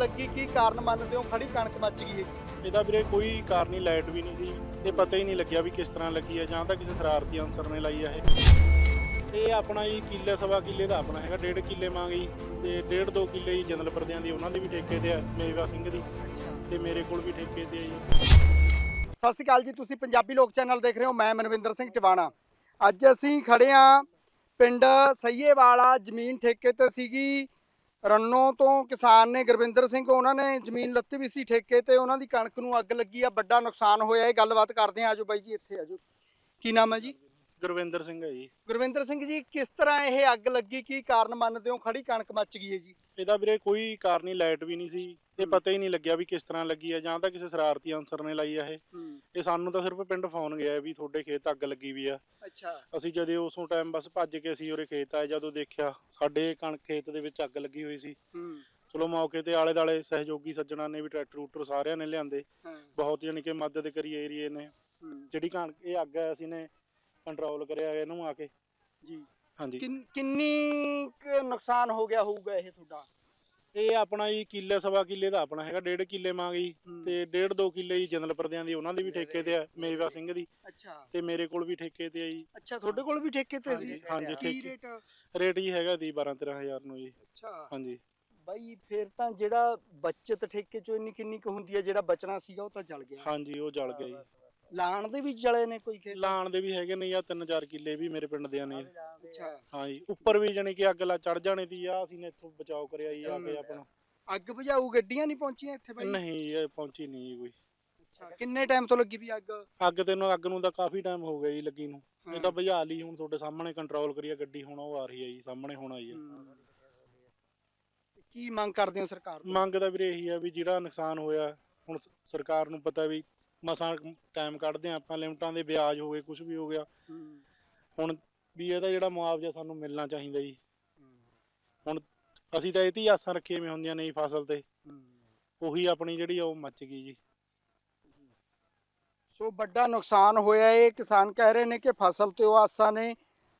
ਲੱਗੀ ਕੀ ਕਾਰਨ ਮੰਨਦੇ ਹੋ? ਖੜੀ ਕਣਕ ਮੱਚ ਗਈ ਹੈ। ਇਹਦਾ ਵੀਰੇ ਕੋਈ ਕਾਰਨ ਨਹੀਂ ਲਾਈਟ ਵੀ ਨਹੀਂ ਸੀ। ਇਹ ਪਤਾ ਹੀ ਨਹੀਂ ਲੱਗਿਆ ਵੀ ਕਿਸ ਤਰ੍ਹਾਂ ਲੱਗੀ ਹੈ ਜਾਂ ਤਾਂ ਕਿਸੇ ਸ਼ਰਾਰਤੀ ਅਨਸਰ ਨੇ ਲਾਈ ਆ ਇਹ। ਇਹ ਆਪਣਾ ਹੀ ਕਿੱਲੇ ਸਵਾ ਕਿੱਲੇ ਦਾ ਆਪਣਾ ਹੈਗਾ। ਡੇਢ ਕਿੱਲੇ ਮੰਗ ਜੀ ਤੇ ਡੇਢ ਦੋ ਕਿੱਲੇ ਹੀ ਜੰਦਲ ਪਰਦਿਆਂ ਦੀ ਉਹਨਾਂ ਦੀ ਵੀ ਠੇਕੇ ਤੇ ਆ ਮੇਵਾ ਸਿੰਘ ਦੀ। ਤੇ ਮੇਰੇ ਕੋਲ ਵੀ ਠੇਕੇ ਤੇ ਆ ਜੀ। ਸਤਿ ਸ਼੍ਰੀ ਅਕਾਲ ਜੀ। ਤੁਸੀਂ ਪੰਜਾਬੀ ਲੋਕ ਚੈਨਲ ਦੇਖ ਰਹੇ ਹੋ। ਮੈਂ ਮਨਵਿੰਦਰ ਸਿੰਘ ਟਿਵਾਣਾ। ਅੱਜ ਅਸੀਂ ਖੜੇ ਆ ਪਿੰਡ ਸਈਏਵਾਲਾ ਜ਼ਮੀਨ ਠੇਕੇ ਤੇ ਸੀਗੀ। ਰੰਨੋ ਤੋਂ ਕਿਸਾਨ ਨੇ ਗੁਰਵਿੰਦਰ ਸਿੰਘ, ਉਹਨਾਂ ਨੇ ਜ਼ਮੀਨ ਲੱਤੀ ਵੀ ਸੀ ਠੇਕੇ ਤੇ, ਉਹਨਾਂ ਦੀ ਕਣਕ ਨੂੰ ਅੱਗ ਲੱਗੀ ਆ, ਵੱਡਾ ਨੁਕਸਾਨ ਹੋਇਆ, ਇਹ ਗੱਲਬਾਤ ਕਰਦੇ ਆ ਆਜੋ ਬਾਈ ਜੀ, ਇੱਥੇ ਆਜੋ। ਕੀ ਨਾਮ ਹੈ ਜੀ? ਗੁਰਵਿੰਦਰ ਸਿੰਘ ਹੈ ਜੀ। ਗੁਰਵਿੰਦਰ ਸਿੰਘ ਜੀ ਕਿਸ ਤਰ੍ਹਾਂ ਇਹ ਅੱਗ ਲੱਗੀ? ਕੀ ਕਾਰਨ ਮੰਨਦੇ ਹੋ? ਖੜੀ ਕਣਕ ਮੱਚ ਗਈ ਹੈ ਜੀ। ਇਹਦਾ ਵੀਰੇ ਕੋਈ ਕਾਰਨ ਨਹੀਂ ਲਾਈਟ ਵੀ ਨਹੀਂ ਸੀ। ਇਹ ਪਤਾ ਹੀ ਨਹੀਂ ਲੱਗਿਆ ਵੀ ਕਿਸ ਤਰ੍ਹਾਂ ਲੱਗੀ ਹੈ ਜਾਂ ਤਾਂ ਕਿਸੇ ਸ਼ਰਾਰਤੀ ਅਨਸਰ ਨੇ ਲਾਈ ਆ ਇਹ। ਇਹ ਸਾਨੂੰ ਤਾਂ ਸਿਰਫ ਪਿੰਡ ਫੋਨ ਗਿਆ ਵੀ ਤੁਹਾਡੇ ਖੇਤ ਅੱਗ ਲੱਗੀ ਵੀ ਆ। ਅੱਛਾ। ਅਸੀਂ ਜਦੋਂ ਉਸੋਂ ਟਾਈਮ ਬਸ ਭੱਜ ਕੇ ਅਸੀਂ ਉਰੇ ਖੇਤ ਆਏ ਜਦੋਂ ਦੇਖਿਆ ਸਾਡੇ ਕਣਕ ਖੇਤ ਦੇ ਵਿੱਚ ਅੱਗ ਲੱਗੀ ਹੋਈ ਸੀ। ਹੂੰ। ਚਲੋ ਮੌਕੇ ਤੇ ਆਲੇ ਦਾਲੇ ਸਹਿਯੋਗੀ ਸੱਜਣਾ ਨੇ ਵੀ ਟਰੈਕਟਰ ਟਰੂਟਰ ਸਾਰਿਆਂ ਨੇ ਲਿਆਂਦੇ। ਹਾਂ। ਬਹੁਤ ਜਾਣੀ ਕਿ ਮਦਦ ਕਰੀ ਏਰੀਏ ਨੇ। ਹੂੰ, ਜਿਹੜੀ ਕਣਕ ਇਹ ਅੱਗ ਹੈ ਅਸੀਂ ਨੇ ਕੰਟਰੋਲ ਕਰਿਆ ਇਹਨੂੰ ਆ ਕੇ। ਜੀ। ਹਾਂਜੀ। ਕਿੰਨ- ਕਿੰਨੀ ਕੁ ਨੁਕਸਾਨ ਹੋ ਗਿਆ ਹੋਊਗਾ ਇਹ ਤੁਹਾਡਾ? ਇਹ ਆਪਣਾ ਹੀ ਕਿੱਲੇ ਸਵਾ ਕਿੱਲੇ ਦਾ ਆਪਣਾ ਹੈਗਾ ਡੇਢ ਕਿੱਲੇ ਮੰਗ ਜੀ। ਹੂੰ। ਤੇ ਡੇਢ ਦੋ ਕਿੱਲੇ ਹੀ ਜੰਦਲ ਪਰਦਿਆਂ ਦੀ ਉਹਨਾਂ ਦੀ ਵੀ ਠੇਕੇ ਤੇ ਆ ਮੇਵਾ ਸਿੰਘ ਦੀ। ਅੱਛਾ। ਤੇ ਮੇਰੇ ਕੋਲ ਵੀ ਠੇਕੇ ਤੇ ਆ ਜੀ। ਅੱਛਾ ਤੁਹਾਡੇ ਕੋਲ ਵੀ ਠੇਕੇ ਤੇ ਸੀ? ਹਾਂਜੀ, ਹਾਂਜੀ, ਕੀ ਠੇਕੇ। ਰੇਟ ਰੇਟ ਹੀ ਹੈਗਾ ਦੀ 12 13000 ਨੂੰ ਜੀ। ਅੱਛਾ। ਹਾਂਜੀ। ਬਾਈ ਫਿਰ ਤਾਂ ਜਿਹੜਾ ਬਚਤ ਠੇਕੇ ਚੋਂ ਇੰਨੀ ਕਿੰਨੀ ਕੁ ਹੁੰਦੀ ਹੈ ਜਿਹੜਾ ਬਚਣਾ ਸੀਗਾ ਉਹ ਤਾਂ ਜਲ ਗਿਆ। ਹਾਂਜੀ ਉਹ ਜਲ ਗਿਆ ਜੀ। ਲਾਣ ਦੇ ਵੀ ਜਲੇ ਨੇ ਕੋਈ ਖੇਤ? ਲਾਣ ਦੇ ਵੀ ਹੈਗੇ ਨੇ ਆ 3-4 ਕਿੱਲੇ ਵੀ ਮੇਰੇ ਪਿੰਡ ਦੇ ਨੇ। ਅੱਛਾ। ਹਾਂਜੀ ਉੱਪਰ ਵੀ ਜਾਣੀ ਕਿ ਅੱਗ ਲਾ ਚੜ ਜਾਣੀ ਦੀ ਆ ਅਸੀਂ ਨੇ ਇੱਥੋਂ ਬਚਾਓ ਕਰਿਆ ਜੀ ਆ ਕੇ। ਆਪਣਾ। ਅੱਗ ਬੁਝਾਊ ਗੱਡੀਆਂ ਨਹੀਂ ਪਹੁੰਚੀਆਂ ਇੱਥੇ ਬਾਈ? ਨਹੀਂ ਇਹ ਪਹੁੰਚੀ ਨਹੀਂ ਜੀ ਕੋਈ। ਅੱਛਾ ਕਿੰਨੇ ਟਾਈਮ ਤੋਂ ਲੱਗੀ ਵੀ ਅੱਗ? ਅੱਗ ਤੇ ਨੂੰ ਅੱਗ ਨੂੰ ਤਾਂ ਕਾਫੀ ਟਾਈਮ ਹੋ ਗਿਆ ਜੀ ਲੱਗੀ ਨੂੰ। ਇਹ। ਤਾਂ ਬੁਝਾ ਲਈ ਹੁਣ ਤੁਹਾਡੇ ਸਾਹਮਣੇ ਕੰਟਰੋਲ ਕਰੀਆ ਗੱਡੀ ਹੁਣ ਉਹ ਆ ਰਹੀ ਹੈ ਜੀ ਸਾਹਮਣੇ ਹੁਣ ਆਈ ਹੈ। ਕੀ ਮੰਗ ਕਰਦੇ ਹੋ ਸਰਕਾਰ ਤੋਂ? ਮੰਗ ਤਾਂ ਵੀਰੇ ਇਹੀ ਆ ਵੀ ਜਿਹੜਾ ਨੁਕਸਾਨ ਹੋਇਆ ਹੁਣ ਸਰਕਾਰ ਨੂੰ ਪਤਾ ਵੀ ਮਸਾਂ ਟਾਈਮ ਕੱਢਦੇ ਆ ਆਪਾਂ ਲਿਮਟਾਂ ਦੇ ਵਿਆਜ ਹੋ ਗਏ ਕੁਝ ਵੀ ਹੋ ਗਿਆ। ਹੁਣ ਵੀ ਇਹਦਾ ਜਿਹੜਾ ਮੁਆਵਜ਼ਾ ਸਾਨੂੰ ਮਿਲਣਾ ਚਾਹੀਦਾ ਜੀ। ਹੂੰ, ਅਸੀਂ ਤਾਂ ਇਹ ਤੇ ਆਸਾਂ ਰੱਖੀਆਂ ਵੀ ਹੁੰਦੀਆਂ ਨੇ ਫਸਲ ਤੇ। ਉਹੀ ਆਪਣੀ ਜਿਹੜੀ ਉਹ ਮੱਚ ਗਈ ਜੀ। ਸੋ ਵੱਡਾ ਨੁਕਸਾਨ ਹੋਇਆ ਇਹ ਕਿਸਾਨ ਕਹਿ ਰਹੇ ਨੇ ਕਿ ਫਸਲ ਤੇ ਉਹ ਆਸਾਂ ਨੇ।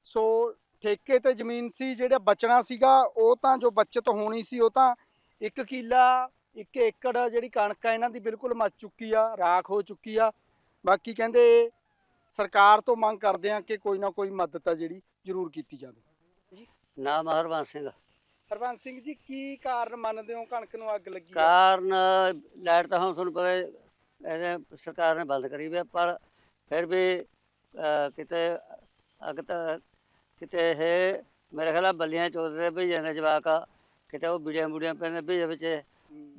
ਸੋ ਠੇਕੇ ਤੇ ਜ਼ਮੀਨ ਸੀ ਜਿਹੜਾ ਬਚਣਾ ਸੀਗਾ ਉਹ ਤਾਂ ਜੋ ਬਚਤ ਹੋਣੀ ਸੀ ਉਹ ਤਾਂ ਇੱਕ ਕਿੱਲਾ ਇੱਕ ਏਕੜ ਜਿਹੜੀ ਕਣਕ ਆ ਇਹਨਾਂ ਦੀ ਬਿਲਕੁਲ ਮੱਚ ਚੁੱਕੀ ਆ ਰਾਖ ਹੋ ਚੁੱਕੀ ਆ। ਬਾਕੀ ਕਹਿੰਦੇ ਸਰਕਾਰ ਤੋਂ ਮੰਗ ਕਰਦੇ ਆ ਕਿ ਕੋਈ ਨਾ ਕੋਈ ਮਦਦ ਆ ਜਿਹੜੀ ਜ਼ਰੂਰ ਕੀਤੀ ਜਾਵੇ। ਨਾਮ ਹਰਵੰਸ ਸਿੰਘ। ਹਰਵੰਤ ਸਿੰਘ ਜੀ ਕੀ ਕਾਰਨ ਮੰਨਦੇ ਹੋ? ਕਣਕ ਨੂੰ ਅੱਗ ਲੱਗੀ ਕਾਰਨ ਲਾਈਟ ਤਾਂ ਹੁਣ ਤੁਹਾਨੂੰ ਪਤਾ ਹੈ, ਇਹਨੇ ਸਰਕਾਰ ਨੇ ਬੰਦ ਕਰੀ ਵੀ ਪਰ ਫਿਰ ਵੀ ਕਿਤੇ ਅੱਗ ਤਾਂ ਕਿਤੇ ਇਹ ਮੇਰੇ ਖਿਆਲ ਬੱਲੀਆਂ ਚੋਦਦੇ ਜਾਂਦੇ ਜਵਾਕ ਕਿਤੇ ਉਹ ਬੀੜੀਆਂ ਬੁੜੀਆਂ ਪੈਂਦੇ ਵੀ ਵਿੱਚ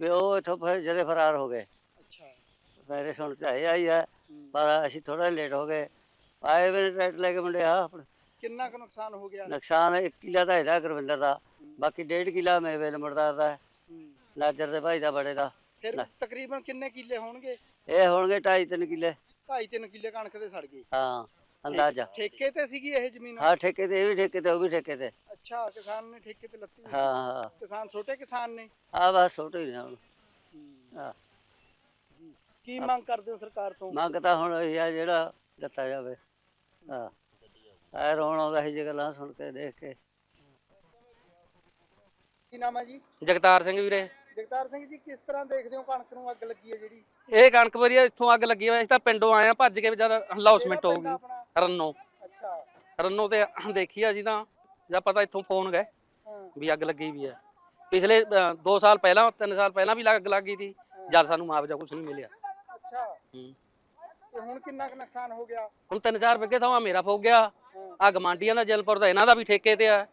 ਵੀ ਉਹ ਇੱਥੋਂ ਫਿਰ ਜਿਹੜੇ ਫਰਾਰ ਹੋ ਗਏ। ਅੱਛਾ। ਮੇਰੇ ਸੁਣ ਤੇ ਆਏ ਆਈ ਹੂੰ। ਪਰ ਅਸੀਂ ਥੋੜਾ ਲੇਟ ਹੋ ਗਏ। ਆਏ ਵੀ ਟਰੈਕਟਰ ਲੈ ਕੇ ਮੁੰਡੇ ਆ ਆਪਣੇ। ਕਿੰਨਾ ਕੁ ਨੁਕਸਾਨ ਹੋ ਗਿਆ? ਨੁਕਸਾਨ ਇੱਕ ਕਿੱਲਾ ਦਾ ਇਹਦਾ ਗੁਰਵਿੰਦਰ ਦਾ ਬਾਕੀ ਡੇਢ ਕਿੱਲਾ ਮੇਵੇ ਲੰਬੜਦਾਰ ਦਾ। ਹੈ, ਹੂੰ। ਲਾਜਰ ਦੇ ਭਾਈ ਦਾ ਬੜੇ ਦਾ। ਫਿਰ। ਤਕਰੀਬਨ ਕਿੰਨੇ ਕਿੱਲੇ ਹੋਣਗੇ? ਇਹ ਹੋਣਗੇ ਢਾਈ ਤਿੰਨ ਕਿੱਲੇ। ਢਾਈ ਤਿੰਨ ਕਿੱਲੇ ਕਣਕ ਦੇ ਸੜ ਗਏ। ਹਾਂ। ਅੰਦਾਜ਼ਾ। ਠੇਕੇ ਤੇ ਸੀਗੀ ਇਹ ਜ਼ਮੀਨ? ਹਾਂ ਠੇਕੇ ਤੇ ਇਹ ਵੀ ਠੇਕੇ ਤੇ ਉਹ ਵੀ ਠੇਕੇ ਤੇ। ਅੱਛਾ ਕਿਸਾਨ ਨੇ ਠੇਕੇ ਤੇ ਲੱਤੀ ਹੋਈ ਸੀ। ਹਾਂ ਹਾਂ। ਕਿਸਾਨ ਛੋਟੇ ਕਿਸਾਨ ਨੇ? ਆ ਬਸ ਛੋਟੇ ਹੀ ਨੇ ਹੁਣ। ਹਾਂ। ਕੀ ਮੰਗ ਕਰਦੇ ਹੋ ਸਰਕਾਰ ਤੋਂ? ਮੰਗ ਤਾਂ ਹੁਣ ਇਹ ਆ ਜਿਹੜਾ ਦਿੱਤਾ ਜਾਵੇ। ਹਾਂ। ਐ ਰੋਣ ਆਉਂਦਾ ਸੀ ਜੇ ਗੱਲਾਂ ਸੁਣ ਕੇ ਦੇਖ ਕੇ। ਕੀ ਨਾਮ ਹੈ ਜੀ? ਜਗਤਾਰ ਸਿੰਘ ਵੀਰੇ। ਜਗਤਾਰ ਸਿੰਘ ਜੀ ਕਿਸ ਤਰ੍ਹਾਂ ਦੇਖਦੇ ਹੋ ਕਣਕ ਨੂੰ ਅੱਗ ਲੱਗੀ ਹੈ ਜਿਹੜੀ? ਇਹ ਕਣਕ ਵਧੀਆ ਇੱਥੋਂ ਅੱਗ ਲੱਗੀ ਹੋਈ ਅਸੀਂ ਤਾਂ ਪਿੰਡੋਂ ਆਏ ਆ ਭੱਜ ਕੇ ਜਦ ਹਲਾਉਸਮੈਂਟ ਹੋ ਗਈ? ਰੰਨੋ। ਅੱਛਾ। ਰੰਨੋ ਤੇ ਦੇਖੀ ਅਸੀਂ ਤਾਂ ਜਾਂ ਪਤਾ ਇੱਥੋਂ ਫੋਨ ਗਏ ਵੀ ਅੱਗ ਲੱਗੀ ਵੀ ਹੈ ਪਿਛਲੇ 2 ਸਾਲ ਪਹਿਲਾਂ 3 ਸਾਲ ਪਹਿਲਾਂ ਵੀ ਅੱਗ ਲੱਗੀ ਸੀ ਜਦ ਸਾਨੂੰ ਮੁਆਵਜ਼ਾ ਕੁਝ ਨਹੀਂ ਮਿਲਿਆ। ਅੱਛਾ। ਹੂੰ। ਤੇ ਹੁਣ ਕਿੰਨਾ ਕੁ ਨੁਕਸਾਨ ਹੋ ਗਿਆ? ਹੁਣ 3-4 ਵਿਗੇ ਥਾਂ ਮੇਰਾ ਗਿਆ। ਆ ਗਮਾਂਡੀਆਂ ਦਾ ਜਲਪੁਰ ਦਾ ਇਹਨਾਂ ਦਾ ਵੀ ਠੇਕੇ ਤੇ ਆ।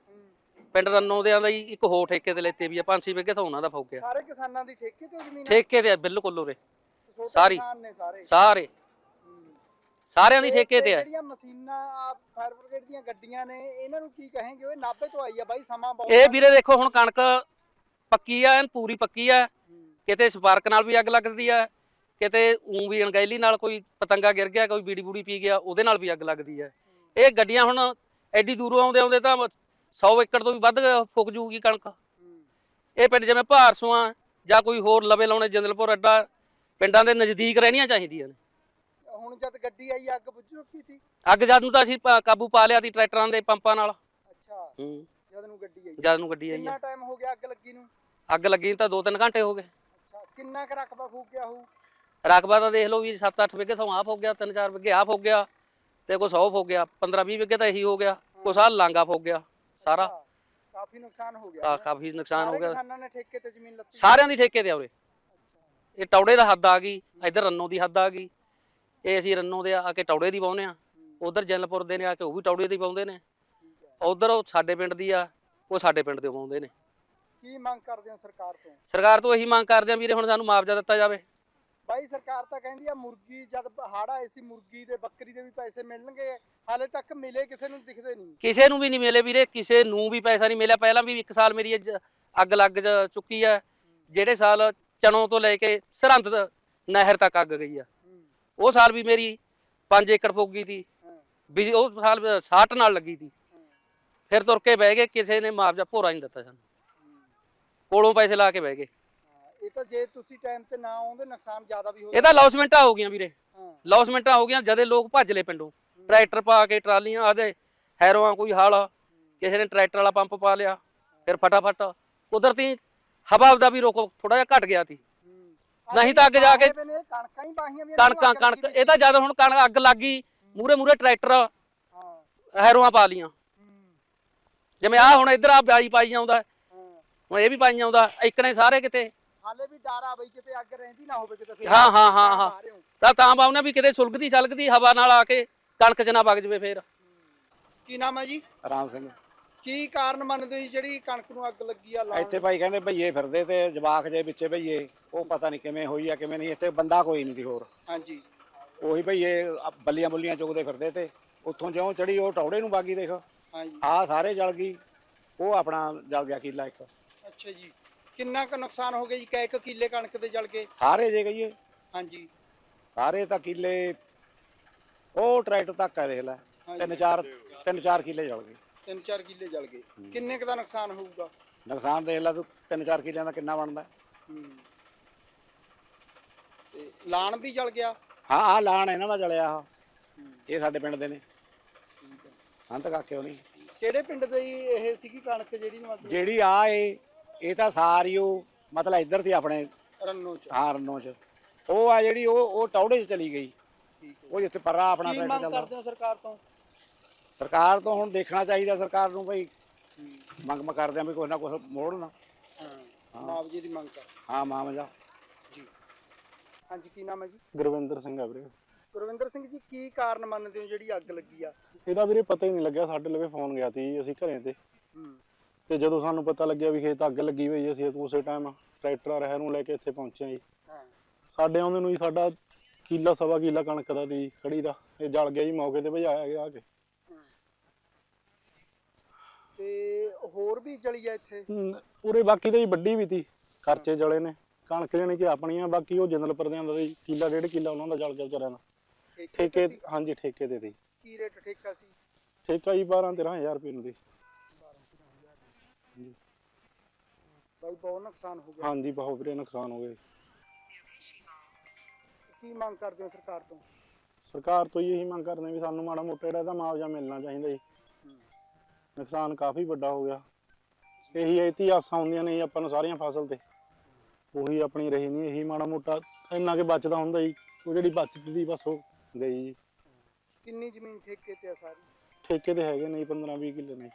ਪਿੰਡ ਰੰਨੋ ਦੇ ਦਾ ਹੀ ਇੱਕ ਹੋਰ ਠੇਕੇ ਤੇ ਲੈਤੇ ਵੀ ਆ 5-6 ਵਿਗੇ ਥਾਂ ਉਹਨਾਂ ਦਾ ਫੁੱਕ ਗਿਆ। ਸਾਰੇ ਕਿਸਾਨਾਂ ਦੀ ਠੇਕੇ ਤੇ ਜ਼ਮੀਨ? ਠੇਕੇ ਤੇ ਆ ਬਿਲਕੁਲ ਉਰੇ। ਸਾਰੀ। ਸਾਰੇ। ਸਾਰਿਆਂ ਦੀ ਠੇਕੇ ਤੇ ਆ। ਜਿਹੜੀਆਂ ਮਸ਼ੀਨਾਂ ਆ ਫਾਇਰ ਬ੍ਰਿਗੇਡ ਦੀਆਂ ਗੱਡੀਆਂ ਨੇ ਇਹਨਾਂ ਨੂੰ ਕੀ ਕਹਾਂਗੇ? ਉਹ ਨਾਭੇ ਤੋਂ ਆਈ ਆ ਬਾਈ ਸਮਾਂ ਬਹੁਤ ਇਹ ਵੀਰੇ ਦੇਖੋ ਹੁਣ ਕਣਕ ਪੱਕੀ ਆ ਐਨ ਪੂਰੀ ਪੱਕੀ ਆ। ਕਿਤੇ ਸਪਾਰਕ ਨਾਲ ਵੀ ਅੱਗ ਲੱਗਦੀ ਆ ਕਿਤੇ ਊਂ ਵੀ ਅਣਗਹਿਲੀ ਨਾਲ ਕੋਈ ਪਤੰਗਾ ਗਿਰ ਗਿਆ ਕੋਈ ਬੀੜੀ ਬੂੜੀ ਪੀ ਗਿਆ ਉਹਦੇ ਨਾਲ ਵੀ ਅੱਗ ਲੱਗਦੀ ਆ। ਇਹ ਗੱਡੀਆਂ ਹੁਣ ਐਡੀ ਦੂਰੋਂ ਆਉਂਦੇ ਆਉਂਦੇ ਤਾਂ 100 ਏਕੜ ਤੋਂ ਵੀ ਵੱਧ ਫੁੱਕ ਜੂਗੀ ਕਣਕ। ਇਹ ਪਿੰਡ ਜਿਵੇਂ ਭਾਰਸੋਂ ਆ ਜਾਂ ਕੋਈ ਹੋਰ ਲਵੇ ਲਾਉਣੇ ਜੰਦਲਪੁਰ ਅੱਡਾ ਪਿੰਡਾਂ ਦੇ ਨਜ਼ਦੀਕ ਰਹਿਣੀਆਂ ਚਾਹੀਦੀਆਂ ਨੇ। ਹੁਣ ਜਦ ਗੱਡੀ ਆਈ ਅੱਗ ਬੁੱਝ ਚੁੱਕੀ ਸੀ? ਅੱਗ ਜਦ ਨੂੰ ਤਾਂ ਅਸੀਂ ਪਾ- ਕਾਬੂ ਪਾ ਲਿਆ ਸੀ ਟਰੈਕਟਰਾਂ ਦੇ ਪੰਪਾਂ ਨਾਲ। ਅੱਛਾ। ਹੂੰ। ਜਦ ਨੂੰ ਗੱਡੀ ਆਈ। ਜਦ ਨੂੰ ਗੱਡੀ ਆਈ ਆ। ਕਿੰਨਾ ਟਾਈਮ ਹੋ ਗਿਆ ਅੱਗ ਲੱਗੀ ਨੂੰ? ਅੱਗ ਲੱਗੀ ਨੂੰ ਤਾਂ 2-3 ਘੰਟੇ ਹੋ ਗਏ। ਕਿੰਨਾ ਕੁ ਰਕਬਾ ਫੂਕ ਗਿਆ ਹੋਊ? ਰਕਬਾ ਤਾਂ ਦੇਖ ਲਓ ਵੀ 7-8 ਵਿਗੇ ਤੋਂ ਆਪ ਹੋ ਗਿਆ 3-4 ਵਿਗੇ ਆਪ ਹੋ ਗਿਆ ਤੇ ਕੋਈ 100 ਹੋ ਗਿਆ 15-20 ਵਿਗੇ ਤਾਂ ਇਹੀ ਹੋ ਗਿਆ ਕੋਈ ਸਾਲ ਲਾਂਗਾ ਹੋ ਗਿਆ ਸਾਰਾ। ਅੱਛਾ, ਕਾਫੀ ਨੁਕਸਾਨ ਹੋ ਗਿਆ ਆ ਹੈਂ? ਕਾਫੀ ਨੁਕਸਾਨ ਹੋ ਸਾਰੇ ਗਿਆ। ਕਿਸਾਨਾਂ ਨੇ ਠੇਕੇ ਤੇ ਜ਼ਮੀਨ ਲੱਤੀ। ਸਾਰਿਆਂ ਦੀ ਠੇਕੇ ਤੇ ਆਉਰੇ ਇਹ ਟੌੜੇ ਦਾ ਹੱਦ ਆ ਗਈ ਇੱਧਰ ਰੰਨੋ ਦੀ ਹੱਦ ਆ ਗਈ ਇਹ ਅਸੀਂ ਰੰਨੋ ਦੇ ਆ ਕੇ ਟੌੜੇ ਦੀ ਪਾਉਂਦੇ ਆ। ਉਧਰ ਜੈਨਪੁਰ ਦੇ ਨੇ ਆ ਕੇ ਉਹ ਵੀ ਟੌੜੇ ਦੀ ਪਾਉਂਦੇ ਨੇ। ਉਧਰ ਉਹ ਸਾਡੇ ਪਿੰਡ ਦੀ ਆ ਉਹ ਸਾਡੇ ਪਿੰਡ ਦੇ ਪਾਉਂਦੇ ਨੇ। ਕੀ ਮੰਗ ਕਰਦੇ ਹੋ ਸਰਕਾਰ ਤੋਂ? ਸਰਕਾਰ ਤੋਂ ਇਹੀ ਮੰਗ ਕਰਦੇ ਆ ਵੀਰੇ ਹੁਣ ਸਾਨੂੰ ਮੁਆਵਜ਼ਾ ਦਿੱਤਾ ਜਾਵੇ। ਬਾਈ ਸਰਕਾਰ ਤਾਂ ਕਹਿੰਦੀ ਆ ਮੁਰਗੀ ਜਦ ਹੜ ਸੀ ਮੁਰਗੀ ਦੇ ਬੱਕਰੀ ਦੇ ਵੀ ਪੈਸੇ ਮਿਲਣਗੇ। ਹਾਲੇ ਤੱਕ ਮਿਲੇ ਕਿਸੇ ਨੂੰ ਦਿਖਦੇ ਨਹੀਂ। ਕਿਸੇ ਨੂੰ ਵੀ ਨਹੀਂ ਮਿਲੇ ਵੀਰੇ ਕਿਸੇ ਨੂੰ ਵੀ ਪੈਸਾ ਨਹੀਂ ਮਿਲਿਆ। ਪਹਿਲਾਂ ਵੀ ਇੱਕ ਸਾਲ ਮੇਰੀ ਅੱਗ ਲੱਗ ਚੁੱਕੀ ਆ। ਜਿਹੜੇ ਸਾਲ ਚਨੋਂ ਤੋਂ ਲੈ ਕੇ ਸਰਹੰਦ ਨਹਿਰ ਤੱਕ ਅੱਗ ਗਈ ਆ। ਉਹ ਸਾਲ ਵੀ ਮੇਰੀ 5 ਏਕੜ ਸੀ। ਹਾਂ, ਵੀ ਉਹ ਸਾਲ 60 ਨਾਲ ਲੱਗੀ ਸੀ। ਹਾਂ, ਫਿਰ ਤੁਰ ਕੇ ਬਹਿ ਗਏ ਕਿਸੇ ਨੇ ਮੁਆਵਜ਼ਾ ਭੋਰਾ ਨਹੀਂ ਦਿੱਤਾ ਸਾਨੂੰ। ਕੋਲੋਂ ਪੈਸੇ ਲਾ ਕੇ ਬਹਿ ਗਏ। ਇਹ ਤਾਂ ਜੇ ਤੁਸੀਂ ਟਾਈਮ ਤੇ ਨਾ ਆਉਂਦੇ ਨੁਕਸਾਨ ਜ਼ਿਆਦਾ ਵੀ ਹੋ ਇਹ ਤਾਂ ਲੌਸਮੈਂਟਾਂ ਹੋ ਗਈਆਂ ਵੀਰੇ। ਲੌਸਮੈਂਟਾਂ ਹੋ ਗਈਆਂ ਜਦੇ ਲੋਕ ਭੱਜ ਲਏ ਪਿੰਡੋਂ। ਟਰੈਕਟਰ ਪਾ ਕੇ ਟਰਾਲੀਆਂ ਆਦੇ ਹੈਰੋਆਂ ਕੋਈ ਹਾਲ ਕਿਸੇ ਨੇ ਟਰੈਕਟਰ ਵਾਲਾ ਪੰਪ ਪਾ ਲਿਆ ਫਿਰ ਫਟਾਫਟ ਕੁਦਰਤੀ ਹਵਾ ਦਾ ਵੀ ਰੋਕੋ ਥੋੜਾ ਜਿਹਾ ਘਟ ਗਿਆ ਸੀ। ਨਹੀਂ ਤਾਂ ਅੱਗੇ ਜਾ ਕੇ- ਨੇ ਕਣਕਾਂ ਹੀ ਬਾਹੀਆਂ ਵੀ ਨੂੰ ਕਣਕਾਂ ਕਣਕ। ਇਹ ਤਾਂ ਜਦ ਹੁਣ ਕਣਕ ਅੱਗ ਲੱਗ ਗਈ ਮੂਰੇ ਮੂਰੇ ਟਰੈਕਟਰ ਹਾਂ, ਹੈਰੋਆਂ ਪਾ ਲੀਆਂ ਜਿਵੇਂ ਆ ਹੁਣ ਇੱਧਰ ਆ ਬਿਆਈ ਪਾਈ ਜਾਂਦਾ ਹਾਂ। ਹੁਣ ਇਹ ਵੀ ਪਾਈ ਆਉਂਦਾ ਇਕਣੇ ਸਾਰੇ ਕਿਤੇ। ਹਾਲੇ ਵੀ ਡਰ ਆ ਬਈ ਕਿਤੇ ਅੱਗ ਰਹਿੰਦੀ ਨਾ ਹੋਵੇ ਕਿਤੇ ਫਿਰ। ਹਾਂ, ਹਾਂ, ਹਾਂ, ਹੋ। ਤਾਂ ਤਾਂ ਬਾਉਨੇ ਵੀ ਕਿਤੇ ਸੁਲਗਦੀ ਸਲਗਦੀ ਹਵਾ ਨਾਲ ਆ ਕੇ ਕਣਕ ਚ ਨਾ ਵਗ ਜਵੇ ਫੇਰ। ਕੀ ਨਾਮ ਹੈ ਜੀ? ਰਾਮ ਸਿੰਘ। ਕੀ ਕਾਰਨ ਮੰਨਦੇ ਜੀ? ਜਿਹੜੀ ਕਣਕ ਨੂੰ ਅੱਗ ਲੱਗੀ ਆ ਲਾਉਣ ਇੱਥੇ ਭਾਈ ਕਹਿੰਦੇ ਭਈਏ ਫਿਰਦੇ ਤੇ ਜਵਾਕ ਜੇ ਵਿੱਚੇ ਭਈਏ ਉਹ ਪਤਾ ਨਹੀਂ ਕਿਵੇਂ ਹੋਈ ਆ ਕਿਵੇਂ ਨਹੀਂ ਇੱਥੇ ਬੰਦਾ ਕੋਈ ਨਹੀਂ ਸੀ ਹੋਰ। ਹਾਂਜੀ। ਉਹੀ ਭਈਏ ਆ ਬੱਲੀਆਂ ਬੁੱਲੀਆਂ ਚੁਗਦੇ ਫਿਰਦੇ ਤੇ ਉੱਥੋਂ ਜਿਉਂ ਚੜੀ ਉਹ ਟੌੜੇ ਨੂੰ ਬਾਗੀ ਦੇਖ। ਹਾਂਜੀ। ਆ ਸਾਰੇ ਜਲ ਗਈ ਉਹ ਆਪਣਾ ਜਲ ਗਿਆ ਕਿੱਲਾ ਇੱਕ। ਅੱਛਾ ਜੀ। ਕਿੰਨਾ ਕੁ ਨੁਕਸਾਨ ਹੋ ਗਿਆ ਜੀ? ਕੈ ਕੁ ਕਿੱਲੇ ਕਣਕ ਦੇ ਜਲ ਗਏ ਸਾਰੇ ਜੇ ਕਹੀਏ। ਹਾਂਜੀ। ਸਾਰੇ ਤਾਂ ਕਿੱਲੇ ਉਹ ਟਰੈਕਟਰ ਤੱਕ ਆ ਦੇਖ ਲੈ। ਹਾਂਜੀ। ਤਿੰਨ ਚਾਰ ਤਿੰਨ ਚਾਰ ਕਿੱਲੇ ਜਲ ਗਏ। ਤਿੰਨ ਚਾਰ ਕਿੱਲੇ ਜਲ ਗਏ। ਕਿੰਨੇ ਕੁ ਦਾ ਨੁਕਸਾਨ ਹੋਊਗਾ? ਨੁਕਸਾਨ ਦੇਖ ਲੈ ਤੂੰ ਤਿੰਨ ਚਾਰ ਕਿੱਲਿਆਂ ਦਾ ਕਿੰਨਾ ਬਣਦਾ। ਹੂੰ। ਤੇ ਲਾਣ ਵੀ ਜਲ ਗਿਆ? ਹਾਂ ਆ ਲਾਣ ਇਹਨਾਂ ਦਾ ਜਲਿਆ ਆ ਇਹ ਸਾਡੇ ਪਿੰਡ ਦੇ ਨੇ। ਸੰਤ ਕਾਕੇ ਹੋਣੀ। ਕਿਹੜੇ ਪਿੰਡ ਦੇ ਇਹ ਸੀਗੀ ਕਣਕ ਜਿਹੜੀ ਮਤਲਬ? ਜਿਹੜੀ ਆ ਇਹ ਇਹ ਤਾਂ ਸਾਰੀ ਉਹ ਮਤਲਬ ਇੱਧਰ ਦੀ ਆਪਣੇ ਰੰਨੋ ਚ। ਹਾਰਨੋਂ ਚ। ਉਹ ਆ ਜਿਹੜੀ ਉਹ ਉਹ ਟੌੜੇ 'ਚ ਚਲੀ ਗਈ। ਠੀਕ ਹੈ। ਉਹ ਜਿੱਥੇ ਪਰਰਾ ਆਪਣਾ ਕੀ ਟਰੈਕਟਰ ਮੰਗ ਚੱਲਦਾ ਕਰਦੇ ਹੋ ਸਰਕਾਰ ਤੋਂ? ਸਰਕਾਰ ਤੋਂ ਹੁਣ ਦੇਖਣਾ ਚਾਹੀਦਾ ਸਰਕਾਰ ਨੂੰ ਭਾਈ ਮੰਗ ਮ ਕਰਦੇ ਆ ਵੀ ਕੁਛ ਨਾ ਕੁਛ ਮੋੜਨ। ਹਾਂ ਮੁਆਵਜ਼ੇ ਦੀ ਮੰਗ ਕਰ ਹਾਂ ਮਾਮਲਾ ਜੀ। ਹਾਂਜੀ ਕੀ ਨਾਮ ਹੈ ਜੀ? ਗੁਰਵਿੰਦਰ ਸਿੰਘ ਆ ਵੀਰੇ। ਗੁਰਵਿੰਦਰ ਸਿੰਘ ਜੀ ਕੀ ਕਾਰਨ ਮੰਨਦੇ ਹੋ ਜਿਹੜੀ ਅੱਗ ਲੱਗੀ ਆ? ਇਹਦਾ ਵੀਰੇ ਪਤਾ ਹੀ ਨਹੀਂ ਲੱਗਿਆ ਸਾਡੇ ਲਵੇ ਫੋਨ ਗਿਆ ਸੀ ਅਸੀਂ ਘਰੇ ਤੇ। ਤੇ ਜਦੋਂ ਸਾਨੂੰ ਪਤਾ ਲੱਗਿਆ ਵੀ ਖੇਤ ਅੱਗ ਲੱਗੀ ਹੋਈ ਅਸੀਂ ਉਸੇ ਟਾਈਮ ਟਰੈਕਟਰ ਰਹਿ ਨੂੰ ਲੈ ਕੇ ਇੱਥੇ ਪਹੁੰਚੇ ਜੀ। ਹਾਂ। ਸਾਡੇ ਆਉਂਦੇ ਨੂੰ ਹੀ ਸਾਡਾ ਕਿੱਲਾ ਸਵਾ ਕਿੱਲਾ ਕਣਕ ਦਾ ਦੀ ਖੜੀ ਦਾ। ਇਹ ਜਲ ਗਿਆ ਜੀ ਮੌਕੇ ਤੇ ਭਜਾਇਆ ਗਿਆ ਆ ਕੇ ਤੇ ਹੋਰ ਵੀ ਜਲੀ ਆ ਇੱਥੇ? ਉਰੇ ਬਾਕੀ ਤਾਂ ਜੀ ਵੱਡੀ ਵੀ ਤੀ ਖਰਚੇ ਜਲੇ ਨੇ। ਕਣਕ ਜਾਣੀ ਕਿ ਆਪਣੀਆਂ ਬਾਕੀ ਉਹ ਜੰਦਲ ਪਰਦਿਆਂ ਦਾ ਜੀ ਕਿੱਲਾ ਡੇਢ ਕਿੱਲਾ ਉਹਨਾਂ ਦਾ ਜਲ ਗਿਆ ਵਿਚਾਰਿਆਂ ਦਾ ਠੇਕੇ? ਹਾਂਜੀ ਠੇਕੇ ਤੇ ਤੀ। ਕੀ ਰੇਟ ਠੇਕਾ ਸੀ? ਠੇਕਾ ਜੀ 12 13000 ਰੁਪਏ ਨੂੰ ਦੀ ਬਾਈ ਬਹੁਤ ਨੁਕਸਾਨ ਹੋ ਗਿਆ। ਹਾਂਜੀ ਬਹੁਤ ਵੀਰੇ ਨੁਕਸਾਨ ਹੋ ਗਏ ਕੀ ਮੰਗ ਕਰਦੇ ਹੋ ਸਰਕਾਰ ਤੋਂ? ਸਰਕਾਰ ਤੋਂ ਇਹੀ ਮੰਗ ਕਰਦੇ ਵੀ ਸਾਨੂੰ ਮਾੜਾ ਮੋਟਾ ਜਿਹੜਾ ਇਹਦਾ ਮੁਆਵਜ਼ਾ ਮਿਲਣਾ ਚਾਹੀਦਾ ਜੀ। ਨੁਕਸਾਨ ਕਾਫੀ ਵੱਡਾ ਹੋ ਗਿਆ। ਇਹੀ ਇਤੀ ਆਸਾਂ ਹੁੰਦੀਆਂ ਨੇ ਆਪਾਂ ਨੂੰ ਸਾਰੀਆਂ ਫਸਲ ਤੇ। ਉਹੀ ਆਪਣੀ ਰਹੀ ਨਹੀਂ ਇਹੀ ਮਾੜਾ ਮੋਟਾ ਇੰਨਾ ਕੇ ਬਚਦਾ ਹੁੰਦਾ ਜੀ। ਉਹ ਜਿਹੜੀ ਬਚਤ ਦੀ ਬਸ ਉਹ ਗਈ ਜੀ। ਕਿੰਨੀ ਜ਼ਮੀਨ ਠੇਕੇ ਤੇ ਆ ਸਾਰੀ? ਠੇਕੇ ਤੇ ਹੈਗੇ ਨੇ 15 20 ਕਿੱਲੇ ਨੇ।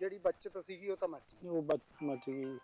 ਜਿਹੜੀ ਬਚਤ ਸੀਗੀ ਉਹ ਤਾਂ ਮੱਚ ਗਈ। ਉਹ ਬਚ ਮੱਚ ਗਈ